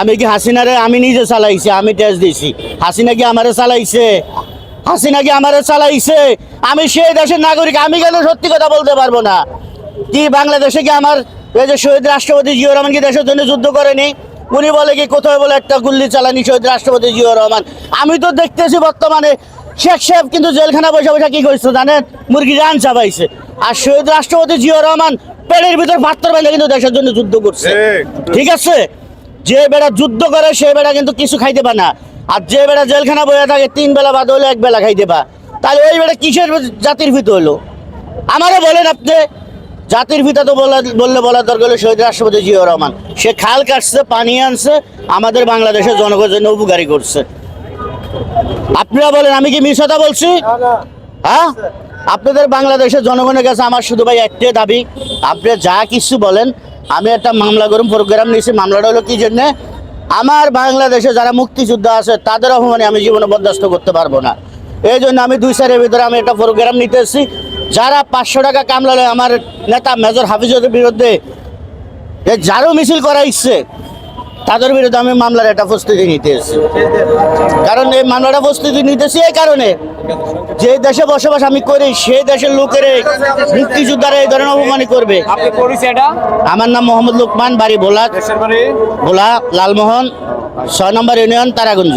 আমি কি হাসিনারে আমি নিজে চালাইছি আমি টেস্ট দিছি। হাসিনা কি আমারে চালাইছে? হাসিনা কি আমারে চালাইছে? আমি সেই দেশের নাগরিক আমি কেন সত্যি কথা বলতে পারব না? কি বাংলাদেশে কি আমার এই যে শহীদ রাষ্ট্রপতি জিয়াউর রহমান কি দেশের জন্য যুদ্ধ করেনি? উনি বলে কি কোথায় বলে একটা গুল্লি চালানি শহীদ রাষ্ট্রপতি জিয়াউর রহমান? আমি তো দেখতেছি বর্তমানে শেখ সাহেব কিন্তু জেলখানা বসে বসে কি করছে জানেন? মুরগি রান চাবাইছে আর শহীদ রাষ্ট্রপতি জিয়াউর রহমান পেটের ভিতর পাত্র বেঁধে কিন্তু দেশের জন্য যুদ্ধ করছে। ঠিক আছে? যে বেড়া যুদ্ধ করে সে বেড়া কিন্তু কিছু খাইতে পারে না। আর যে বেড়া জেলখানা বয়ে থাকে তিন বেলা বাদ হলে এক বেলা খাইতে পা তাহলে ওই বেড়া কিসের জাতির ভিত হলো? আমারও বলেন আপনি জাতির পিতা তো বলা বললে বলার দরকার হলো শহীদ রাষ্ট্রপতি জিয়াউর রহমান। সে খাল কাটছে পানি আনছে আমাদের বাংলাদেশের জনগণের জন্য উপকারী করছে। আপনারা বলেন আমি কি কথা বলছি? হ্যাঁ? আপনাদের বাংলাদেশের জনগণের কাছে আমার শুধু ভাই একটাই দাবি আপনি যা কিছু বলেন আমি একটা মামলা করুন প্রোগ্রাম নিয়েছি, মামলাটা হলো কি জন্যে? আমার বাংলাদেশে যারা মুক্তিযোদ্ধা আছে, তাদের অপমানে আমি জীবনে বরদাস্ত করতে পারব না। এই জন্য আমি দুই সালের ভিতরে আমি একটা প্রোগ্রাম নিতে এসেছি। যারা পাঁচশো টাকা কামলালে আমার নেতা মেজর হাফিজের বিরুদ্ধে যারও মিছিল করা ইচ্ছে তাদের বিরুদ্ধে আমি মামলার একটা প্রস্তুতি নিতে এসেছি। কারণ এই মামলাটা প্রস্তুতি নিতেছি এই কারণে। যে দেশে বসবাস আমি করি সেই দেশের লোকের মুক্তিযোদ্ধারা এই ধরনের অপমানি করবে। আপনি আমার নাম মোহাম্মদ লুকমান বাড়ি ভোলা ভোলা লালমোহন ছয় নম্বর ইউনিয়ন তারাগঞ্জ।